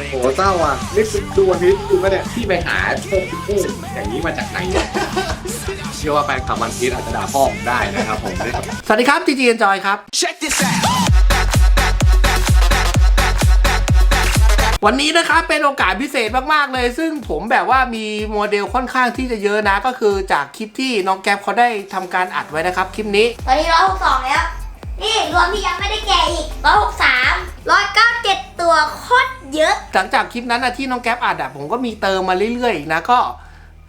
โอ้โหเศร้าอะนี่คือดูวันพีชดูปะเนี่ยที่ไปหาพวกพูดอย่างนี้มาจากไหนวะเชื่อว่าแฟนคลับวันพีชอาจจะด่าพ่อผมได้นะครับผมเนี่ยสวัสดีครับจีจีเอ็นจอยครับ Check this out. วันนี้นะครับเป็นโอกาสพิเศษมาก ๆ เลย ซึ่งผมแบบว่ามีโมเดลค่อนข้างที่จะเยอะนะ ก็คือจากคลิปที่น้องแก๊ปเขาได้ทำการอัดไว้นะครับ คลิปนี้ ตอนนี้ร้อยหกสองแล้ว นี่รวมที่ยังไม่ได้แกะอีกร้อยหกสามร้อยเก้าเจ็ดตัวโคตร เยอะ หลังจากคลิปนั้นนะที่น้องแก๊ปอัดอะผมก็มีเติมมาเรื่อยๆอีกนะก็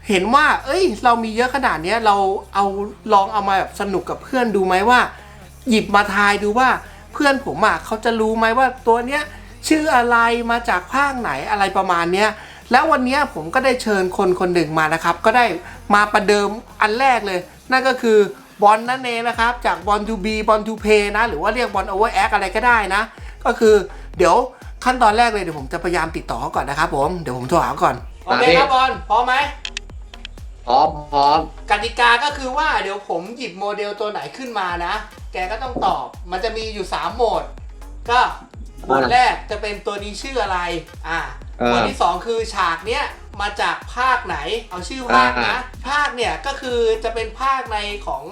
เห็นว่า เอ้ย เรามีเยอะขนาดเนี้ยเราเอาลองเอามาแบบสนุกกับเพื่อนดูไหมว่า หยิบมาทายดูว่าเพื่อนผมอะเขาจะรู้ไหมว่าตัวเนี้ยชื่ออะไรมาจากภาคไหนอะไรประมาณเนี้ยแล้ววันนี้ผมก็ได้เชิญคนคนหนึ่งมานะครับ ก็ได้มาประเดิมอันแรกเลย นั่นก็คือบอลนั่นเองนะครับ จากบอลทูบีบอลทูเพย์นะ หรือว่าเรียกบอลโอเวอร์แอคอะไรก็ได้นะ ก็คือเดี๋ยว ขั้นตอนแรกเลยเดี๋ยวผมจะพยายามติดต่อเขาก่อนนะครับผมเดี๋ยวผมโทรหาเขาก่อนโอเคครับบอลพร้อมไหมพร้อมพร้อมกติกาก็คือว่าเดี๋ยวผมหยิบโมเดลตัวไหนขึ้นมานะ แกก็ต้องตอบ มันจะมีอยู่ 3 โหมด ก็โหมดแรกจะเป็นตัวนี้ชื่ออะไร อ่าโหมดที่ 2 คือฉากเนี้ยมาจากภาคไหน เอาชื่อภาคนะ ภาคเนี่ยก็คือจะเป็นภาคในของ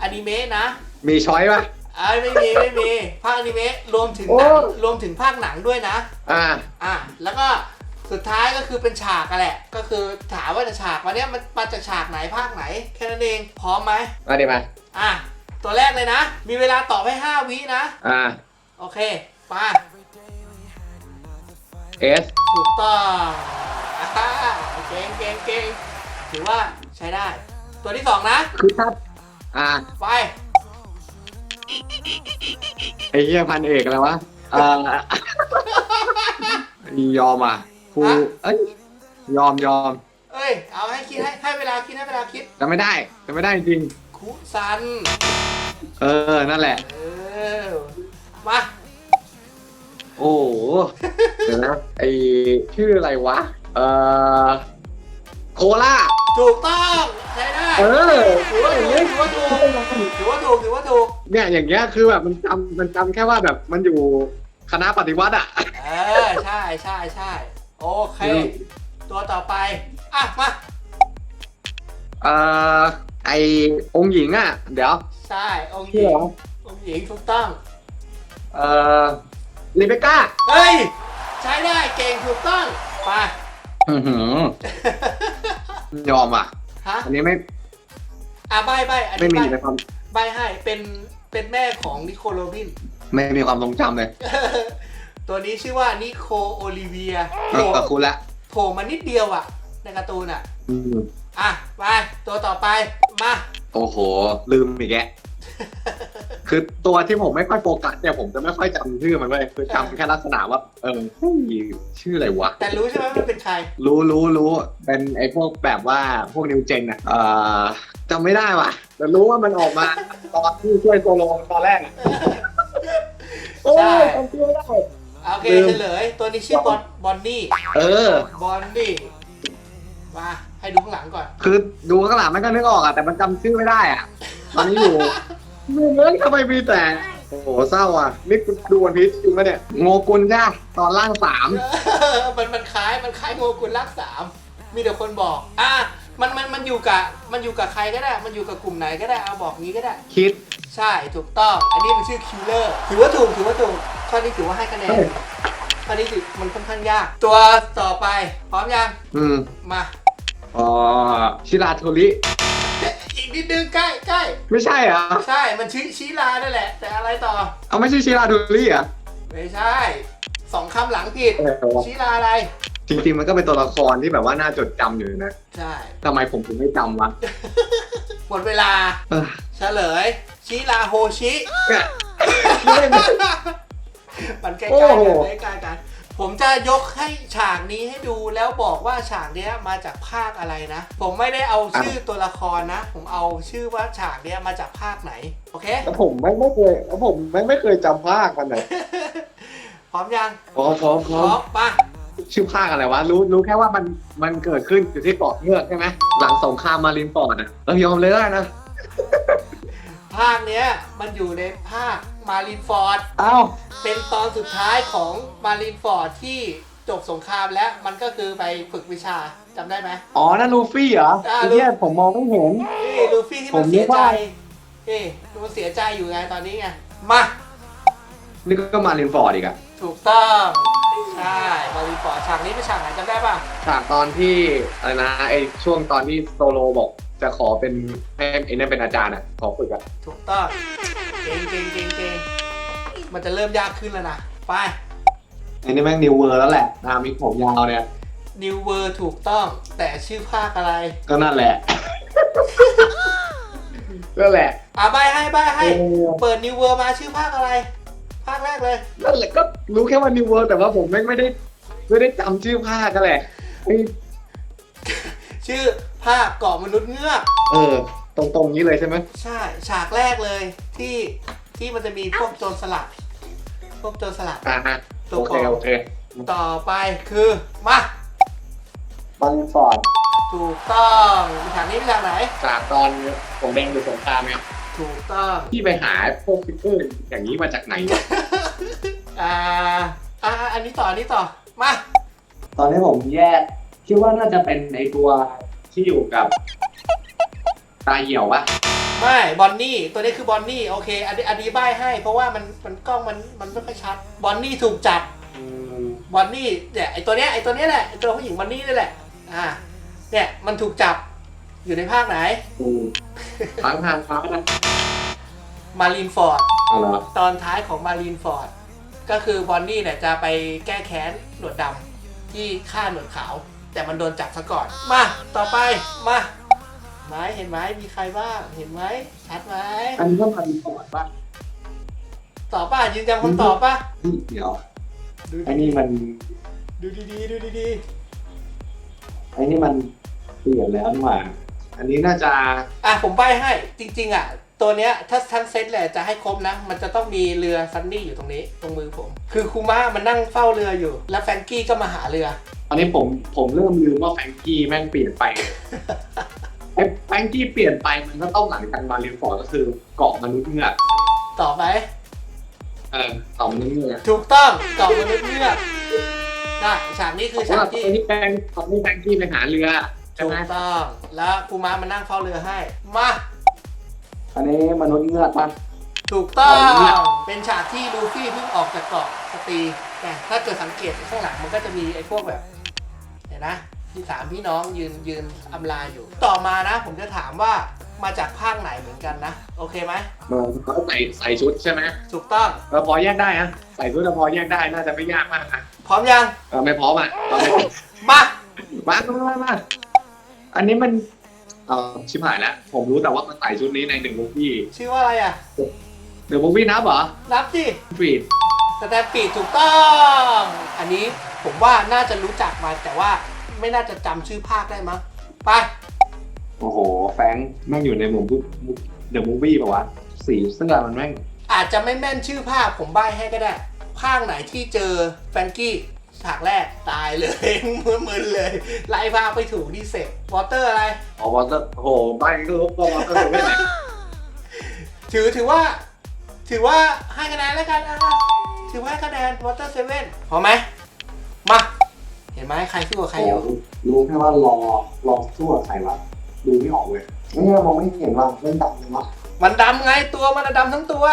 อนิเมะนะ มีช้อยปะ อ่าไม่มีไม่มีภาคอนิเมะรวมถึงหนังโอ้ รวมถึงภาคหนังด้วยนะ อ่า อะแล้วก็สุดท้ายก็คือเป็นฉากกันแหละ ก็คือถามว่าจะฉากวันเนี้ยมันมาจากฉากไหนภาคไหน แค่นั้นเองพร้อมไหมมาดิมา อะตัวแรกเลยนะ มีเวลาตอบให้ 5 วินะ อ่า โอเคมาเอส ถูกต้องอ่าเก่งเก่งเก่งถือว่าใช้ได้ ตัวที่ 2 นะ คือครับ อ่า ไป ไอ้เหี้ยพันเอกอะไรวะอ่ายอมอะครูเอ้ยยอมยอมเอ้ย เอาให้คิดให้ให้เวลาคิดให้เวลาคิดจะไม่ได้จะไม่ได้จริงคุซัน เออนั่นแหละ เออ มา โอ้โหเดี๋ยวนะไอชื่ออะไรวะ เอ่อ โคล่าถูกต้องใช้ได้เออถือว่าถูกถือว่าถูกถือว่าถูกถือว่าถูกเนี่ยอย่างเงี้ยคือแบบมันจำมันจำแค่ว่าแบบมันอยู่คณะปฏิวัติอะเออใช่ใช่ใช่โอเคอืมตัวต่อไป อะ มาเอ่อไอองค์หญิงอะ เดี๋ยว ใช่ องค์หชื่อญิอะไรงวะองค์หญิงถูกต้อง เอ่อลิเบก้า เฮ้ย ใช้ได้เก่งถูกต้อง ไป อือหือยอมอะ ฮะอันนี้ไม่อะใบใบอันไม่นี้มีใบในความใบให้เป็นเป็นแม่ของนิโคลโรบิน ไม่มีความทรงจำเลยตัวนี้ชื่อว่านิโคโอลิเวียเออกับคุณละโผล่มานิดเดียวอะ ในการ์ตูนอะ อืมอะ ไป ตัวต่อไป มา โอ้โห ลืมอีกแกะ คือตัวที่ผมไม่ค่อยโฟกัสเนี่ยผมจะไม่ค่อยจำชื่อมันเลยคือจำแค่ลักษณะว่า เออเฮ้ยชื่ออะไรวะ แต่รู้ใช่ไหมว่ามันเป็นใคร รู้รู้รู้เป็นไอ้พวกแบบว่าพวกนิวเจนอะเอ่อจำไม่ได้ว่ะ แต่รู้ว่ามันออกมา ตอนที่ช่วยโซโลตอนแรกอะโอ้ใช่ยจำชื่อไม่ได้ โอเคลืมเฉลย ตัวนี้ชื่อบอนบอนนี่ เออ บอนนี่ มาให้ดูข้างหลังก่อน คือดูข้างหลังมันก็นึกออกอะแต่มันจำชื่อไม่ได้อะตอนนี้อยู่ ไม่เอ้ยทำไมมีแต่ โอ้โหเศร้าอะนี่คุณดูวันพีชจริงปะเนี่ยโงกุลจ้าตอนล่างสามมันมันคล้ายมันคล้ายโงกุลรักสามมีแต่คนบอก อะมันมันมันอยู่กับมันอยู่กับใครก็ได้ มันอยู่กับกลุ่มไหนก็ได้เอาบอกงี้ก็ได้ คิด ใช่ถูกต้อง อันนี้มันชื่อคิลเลอร์ถือว่าถูกถือว่าถูกข้อนี้ถือว่าให้คะแนนเฮ้ย ข้อนี้ถือมันค่อนข้างยาก ตัวต่อไปพร้อมยังอืมมาอ๋อชิราโทริ อีกนิดนึงใกล้ใกล้ไม่ใช่เหรอใช่มันชื่อชิลานั่นแหละ แต่อะไรต่อ เอาไม่ใช่ชิราโทริเหรอะไม่ใช่สองคำหลังผิดเออชิลาอะไร จริงๆมันก็เป็นตัวละครที่แบบว่าน่าจดจำอยู่นะใช่ทำไมผมถึงไม่จำวะหมดเวลาเออเฉลยชิลาโฮชิ เนี่ย มันใกล้โอ้ๆโหกันใกล้ๆกัน ผมจะยกให้ฉากนี้ให้ดูแล้วบอกว่าฉากเนี้ยมาจากภาคอะไรนะ ผมไม่ได้เอาชื่อตัวละครนะ ผมเอาชื่อว่าฉากเนี้ยมาจากภาคไหน โอเค แล้วผมไม่ไม่เคยแล้วผมไม่ไม่เคยจำภาคมันเลยพร้อมยังพร้อมพร้อมพพร้ร้ออมมปะชื่อภาคอะไรวะ รู้รู้แค่ว่ามันมันเกิดขึ้นอยู่ที่เกาะเงือกใช่ไหมหลังสงครามมารินฟอร์ดอะเรายอมเลยได้นะ ภาคเนี้ยมันอยู่ในภาคมารินฟอร์ดเอ้าเป็นตอนสุดท้ายของมารินฟอร์ดที่จบสงครามแล้วมันก็คือไปฝึกวิชาจำได้ไหม อ๋อ นั่นลูฟี่เหรออ่า ไอ้เนี่ยผมมองไม่เห็น นี่ลูฟี่ที่มันผมนึเสียกใจว่า นี่มันเสียใจอยู่ไงตอนนี้ไง มา นี่ก็มารินฟอร์ดอีกอะถูกต้องใช่มารีฟอร์ดฉากนี้เป็นฉากไหนจำได้ป่ะ ฉากตอนที่อะไรนะไอช่วงตอนที่โซโลบอก จะขอเป็นให้ไอ้นั่นเป็นอาจารย์อะขอฝึกอะถูกต้องเก่งเก่งเก่งเก่งมันจะเริ่มยากขึ้นแล้วนะ ไป ไอ้นี่แม่งนิวเวอร์แล้วแหละนามิผมยาวเนี่ยนิวเวอร์ถูกต้อง แต่ชื่อภาคอะไร ก็นั่นแหละนั่นแหละ อะใบให้ใบให้เออเปิดนิวเวอร์มาชื่อภาคอะไร ภาคแรกเลย นั่นแหละก็รู้แค่ว่านิวเวอร์แต่ว่าผมแม่งไม่ได้ ไม่ได้จำชื่อภาคกันแหละไอ้ชื่อ ภาคเกาะมนุษย์เงือก เออ ตรงๆนี้เลยใช่ไหมใช่ ฉากแรกเลยที่ที่มันจะมีพวกโจรสลัด พวกโจรสลัด อ่าฮะตัวโอเคของโอเคต่อไปคือมามารินฟอร์ดถูกต้องฉากนี้เป็นฉากไหนจากตอนผมแดงอยู่สงครามเนี่ยถูกต้องที่ไปหาพวกฟิกเกอร์อย่างนี้มาจากไหนวะอ่าอ่าอันนี้ต่ออันนี้ต่อมาตอนนี้ผมแยกคิดว่าน่าจะเป็นในตัว ที่อยู่กับ ตาเหี่ยวปะไม่บอนนี่ตัวนี้คือบอนนี่โอเคอันนี้อันนี้ใบให้ เพราะว่ามันมันกล้องมันมันไม่ค่อยชัดบอนนี่ถูกจับอืมบอนนี่เนี่ยไอตัวเนี้ยไอตัวเนี้ยแหละไอตัวผู้หญิงบอนนี่นี่แหละอ่าเนี่ยมันถูกจับอยู่ในภาคไหนอืมทางทางฟ้านะมารีนฟอร์ดเอาเหรอตอนท้ายของมารีนฟอร์ดก็คือบอนนี่เนี่ยจะไปแก้แค้นหนวดดำที่ฆ่าหนวดขาว แต่มันโดนจับซะก่อน มา ต่อไป มาไหมเห็นไหมมีใครบ้าง เห็นไหมชัดไหมอันนี้ก็มารีพอร์ตป่ะตอบป่ะยืนยันคนตอบป่ะนี่เดี๋ยวดูไอ้นี่มันดูดีๆดูดีไอ้นี่มันเปลี่ยนแล้วนี่หว่าอันนี้น่าจะๆอะผมใบให้จริง ๆ อะ ตัวเนี้ยถ้าทั้งเซตแหละจะให้ครบนะ มันจะต้องมีเรือซันนี่อยู่ตรงนี้ ตรงมือผม คือคูม่ามันนั่งเฝ้าเรืออยู่ แล้วแฟรงกี้ก็มาหาเรือตอนนี้ผมผมเริ่มลืมว่าแฟรงกี้แม่งเปลี่ยนไปไอ้แฟรงกี้เปลี่ยนไปมันก็ต้องหลังจากมารีฟอร์ดก็คือเกาะมนุษย์เงือกต่อไปเออเกาะมนุษย์เงือกถูกต้องเกาะมนุษย์เงือกใช่ฉากนี้คือเพราะฉากว่าตที่อนที่แฟรงตอนที่แฟรงกี้ไปหาเรือใช่ถูไหมกต้องแล้วคูม้ามานั่งเฝ้าเรือให้มาอันนี้มนุษย์เงือกป่ะถูกต้องเอาเนี่ยเป็นฉากที่ลูฟี่เพิ่งออกจากเกาะสตรีแต่ถ้าเกิดสังเกตข้างหลังมันก็จะมีไอ้พวกแบบเห็นนะที่สามพี่น้องยืนยืนอำลาอยู่ ต่อมานะ ผมจะถามว่ามาจากภาคไหนเหมือนกันนะ โอเคไหมเขาใส่ใส่ชุดใช่ไหมถูกต้องเราพอแยกได้อะใส่ชุดเราพอแยกได้น่าจะไม่ยากมากอะพร้อมยังเออไม่พร้อมอะเอาเลยมามามามามาอันนี้มันเออชิบหายแล้วผมรู้แต่ว่ามันใส่ชุดนี้ในหนึ่งมูฟี่ชื่อว่าอะไรอะหนึ่งมูฟี่นับเหรอรับสิฟีดสแตมปีดถูกต้อง อันนี้ ผมว่าน่าจะรู้จักมาแต่ว่าไม่น่าจะจำชื่อภาคได้มั้งไป โอ้โห แฟรงค์แม่งอยู่ในหมู่เดอะมูฟี่ป่าวะ สีเสื้อมันแม่ง อาจจะไม่แม่นชื่อภาคผมใบให้ก็ได้ ภาคไหนที่เจอแฟรงกี้ฉากแรกตายเลย มึนๆเลยไล่ภาคไปถูกที่เสร็จวอเตอร์อะไร อ๋อวอเตอร์โอ้โหใบก็รู้ก็วอเตอร์ไม่ไหนถือถือว่า ถือว่าให้คะแนนแล้วกันอะถือว่าให้คะแนนวอเตอร์เซเว่นพอไหมมาเห็นไหมใครสู้กับใครอยู่รู้แค่ว่ารอรอทั่วใครวะดูไม่ออกเลยเนี่ยมองไม่เห็นว่าเล่นดำเลยวะมันดำไงตัวมันอะดำทั้งตัว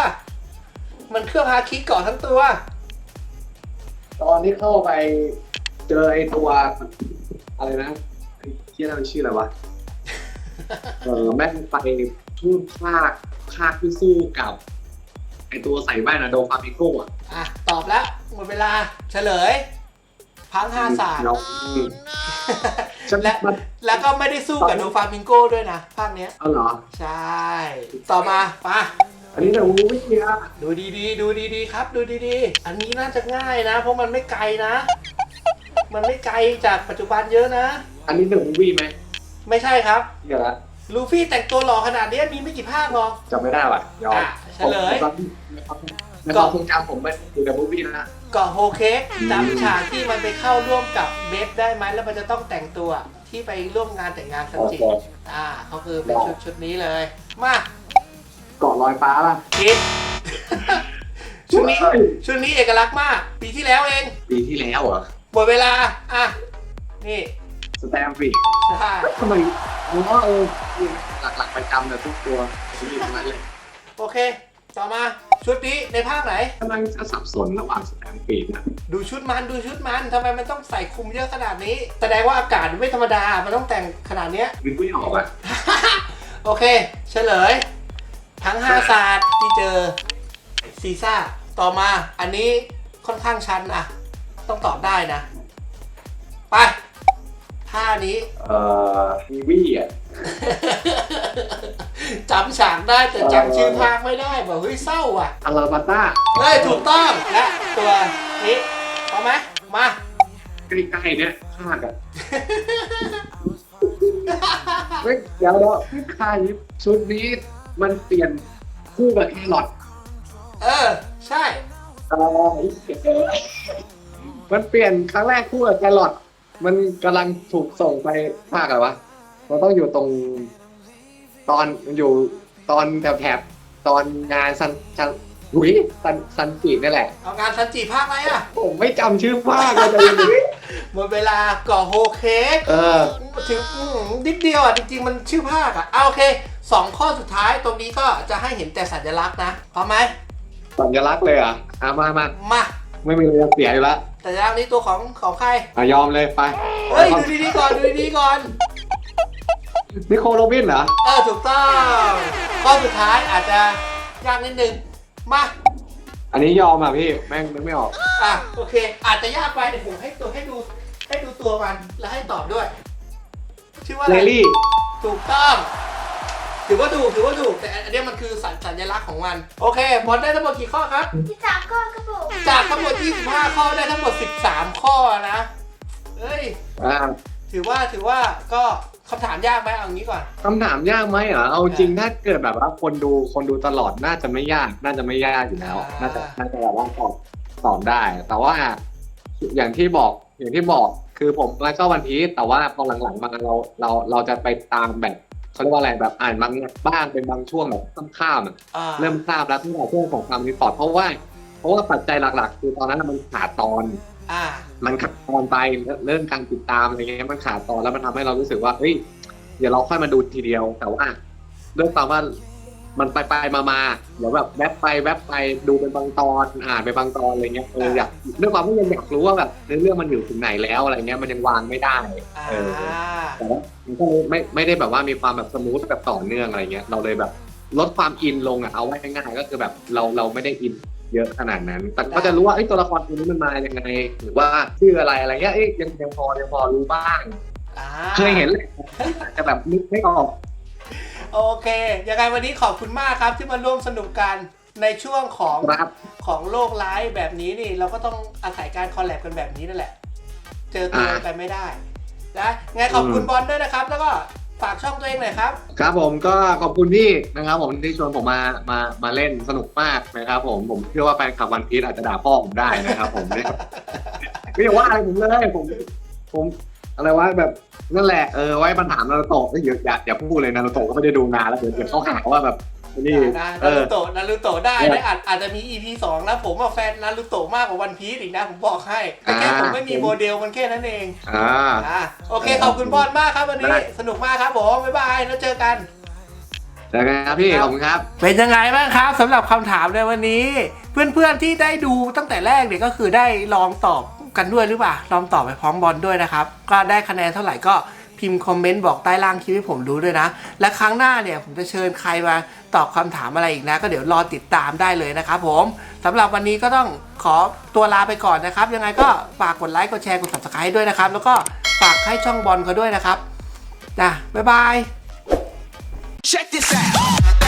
มันเครื่องฮาคิเกาะทั้งตัว ตอนที่เข้าไปเจอไอ้ตัวอะไรนะไอ้ที่นั่นมันชื่ออะไรวะเออแม่งไปทุ่นภาคภาคที่สู้กับไอตัวใส่แว่นอะโดฟามิโก้อะอะ ตอบแล้ว หมดเวลาเฉลย พังฮาศาสตร์น้องฉันและมันแล้วก็ไม่ได้สู้กับโดฟามิงโกด้วยนะ ภาคเนี้ยเอาเหรอ ใช่ ต่อมาปะอันนี้แต่วูไม่เชียดูดีๆ ดูดีๆ ครับ ดูดีๆ อันนี้น่าจะง่ายนะ เพราะมันไม่ไกลนะ มันไม่ไกลจากปัจจุบันเยอะนะ อันนี้เดอะมูวี่ไหม ไม่ใช่ครับเดี๋ยวละลูฟี่แต่งตัวหล่อขนาดนี้มีไม่กี่ภาคหรอกจำไม่ได้ว่ะยอมอะเฉลยผมในความทรงจำผมไม่ดูเดอะมูวี่นะ เกาะโฮเค้กอืมจำฉากที่มันไปเข้าร่วมกับเบฟได้ไหมแล้วมันจะต้องแต่งตัวที่ไปร่วมงานแต่งงานซันโอจิเคอ่าเขาคือเป็นชุดชุดนี้เลย มาเกาะลอยฟ้าป่ะคิด ชุดนี้เฮ้ยชุดนี้เอกลักษณ์มาก ปีที่แล้วเอง ปีที่แล้วเหรอหมดเวลา อะ นี่สแตมป์ฟีดใช่ทำไมอ๋อเออนี่หลักๆประจำเลยทุกตัวมีทั้งนั้นเลย โอเค ต่อมา ชุดนี้ในภาคไหน กำลังจะสับสนระหว่างสแตมป์ฟีดนะดูชุดมันดูชุดมันทำไมมันต้องใส่คลุมเยอะขนาดนี้ แสดงว่าอากาศไม่ธรรมดา มันต้องแต่งขนาดเนี้ยนึกไม่ออกอะโอเค เฉลย ทั้ง 5 ศาสตร์ที่เจอซีซ่า ต่อมาอันนี้ค่อนข้างชันอะต้องตอบได้นะ ไป ท่านี้ เอ่อมีวี่อะ จำฉากได้แต่จำชื่อภาคไม่ได้บอกเฮ้ยเศร้าอะอาราบาต้าเฮ้ยถูกต้องและตัวนี้พร้อมไหมมา ใกล้ๆเนี่ยภาคอะเฮ้ยเดี๋ยวเดี๋ยวไม่คายชุดนี้มันเปลี่ยนคู่กับแครอทเออ ใช่ เอ่อมันเปลี่ยนครั้งแรกคู่กับแครอท มันกำลังถูกส่งไปภาคอะไรวะมันต้องอยู่ตรง ตอนอยู่ตอนแถบแถบๆตอนงานซันซันหุยซันซันปีนี่แหละ เอางานซันจิภาคอะไรอะ ผมไม่จำชื่อภาคเลยหมดเวลาก่อโฮเค้ก เออ ถึงอืมนิดเดียวอะ จริง ๆ มันชื่อภาคอะเอาโอเคสองข้อสุดท้ายตรงนี้ก็จะให้เห็นแต่สัญลักษณ์นะพร้อมไหมสัญลักษณ์เลยเหรอะอะมามามา ไม่มีอะไรจะเสียอยู่แล้ วสัญลักษณ์นี้ตัวของของใคร อะยอมเลยไปเฮ้ย ดูดีๆก่อน ดูดีๆก่อน นิโคลโรบินเหรอ เออ ถูกต้องข้อสุดท้ายอาจจะยากนิดนึง มา อันนี้ยอมอะพี่ แม่งนึกไม่ออก อะ โอเค อาจจะยากไปเดี๋ยวผมให้ตัวให้ดู ให้ดูตัวมัน แล้วให้ตอบด้วย ชื่อว่าอะเลไรลี่ ถูกต้อง ถือว่าถูกถือว่าถูกแต่อันเนี้ยมันคือสัญสัญลักษณ์ของมัน โอเคบอลได้ทั้งหมดกี่ข้อครับ ที่สามก็กระโปรงจากทั้งหมด 25 ข้อได้ทั้งหมด 13 ข้อนะเอ้ย อ่าถือว่าถือว่าก็คำถามยากไหมเอางี้ก่อน คำถามยากไหมเหรอเอาจริงถ้าเกิดแบบว่าคนดูคนดูตลอดน่าจะไม่ยาก น่าจะไม่ยากอยู่แล้ว อ่า น่าจะน่าจะแบบว่าตอบตอบได้ แต่ว่าอย่างที่บอกอย่างที่บอกคือผมแล้วก็วันพีชแต่ว่าพอหลังๆมาเราเราเราจะไปตามแบบ เขาเรียกว่าอะไรแบบอ่านบางบ้างเป็นบางช่วงแบบข้ามๆอะอ่าเริ่มทราบแล้วตั้งแต่ช่วงของความรีพอร์ตเพราะว่า เพราะว่าปัจจัยหลักๆ คือตอนนั้นมันขาดตอนอ่ามันขาดตอนไปเรื่องการติดตามอะไรเงี้ยมันขาดตอนแล้วมันทำให้เรารู้สึกว่าเฮ้ยเดี๋ยวเราค่อยมาดูทีเดียวแต่ว่าด้วยความว่า มันไปไปมามาเดี๋ยวแบบแวบไปแวบไปดูเป็นบางตอนอ่านไปบางตอนอะไรเงี้ยเอออยากด้วยความที่ยังอยากรู้ว่าแบบเรื่องมันอยู่ถึงไหนแล้วอะไรเงี้ยมันยังวางไม่ได้อ่าเออแต่ว่ามันก็เลยไม่ไม่ได้แบบว่ามีความแบบสมูทแบบต่อเนื่องอะไรเงี้ยเราเลยแบบลดความอินลงอะเอาไว้ง่ายๆก็คือแบบเราเราไม่ได้อินเยอะขนาดนั้น แต่ก็จะรู้ว่าไอ้ยตัวละครตัวนี้มันมายังไง หรือว่าชื่ออะไรอะไรเงี้ยเอ้ยยังยังพอยังพอรู้บ้างอ่าเคยเห็นเลยแต่แบบนึกไม่ออก โอเค ยังไงวันนี้ขอบคุณมากครับที่มาร่วมสนุกกันในช่วงของครับ ของโลกร้ายแบบนี้นี่เราก็ต้องอาศัยการคอลแลบกันแบบนี้นั่นแหละ เจอตัวกันไม่ได้นะไงขอบคุณบอลด้วยนะครับ แล้วก็ฝากช่องตัวเองหน่อยครับ ครับผมก็ขอบคุณที่นะครับ ผมที่ชวนผมมามามาเล่นสนุกมากนะครับ ผมผมเชื่อว่าแฟนคลับวันพีชอาจจะด่าพ่อผมได้นะครับ ผมเนี่ยไม่อย่าว่าอะไรผมเลยผมผม อะไรวะแบบนั่นแหละเออไว้ปัญหานารูโตะก็อย่าอย่าอย่าพูดเลยนารูโตะก็ไม่ได้ดูนานแล้วเดี๋ยวเดี๋ยวเขาหาว่าแบบนี่นะเอนารูอโตะนารูโตะได้เออนะอาจอาจจะมี EP สองนะผมว่าแฟนนารูโตะมากกว่าวันพีซอีกนะ ผมบอกให้ แต่แค่อ่า ผมไม่มีโมเดลมันแค่นั้นเองอ่า อ่าโอเค ขอบคุณบอลมากครับวันนี้ ได้ สนุกมากครับผม บ๊ายบายแล้วเจอกันเจอกันครับพี่ขอบคุณครับ เป็นยังไงบ้างครับสำหรับคำถามในวันนี้ เพื่อนๆที่ได้ดูตั้งแต่แรกเนี่ยก็คือได้ลองตอบ กันด้วยหรือเปล่าลองตอบไปพร้อมบอลด้วยนะครับ ก็ได้คะแนนเท่าไหร่ก็พิมพ์คอมเมนต์บอกใต้ล่างคลิปให้ผมรู้ด้วยนะ และครั้งหน้าเนี่ยผมจะเชิญใครมาตอบคำถามอะไรอีกนะ ก็เดี๋ยวรอติดตามได้เลยนะครับผมสำหรับวันนี้ก็ต้องขอตัวลาไปก่อนนะครับ ยังไงก็ฝากกดไลค์กดแชร์กด subscribe ด้วยนะครับ แล้วก็ฝากให้ช่องบอลเขาด้วยนะครับนะบ๊ายบาย Check this out.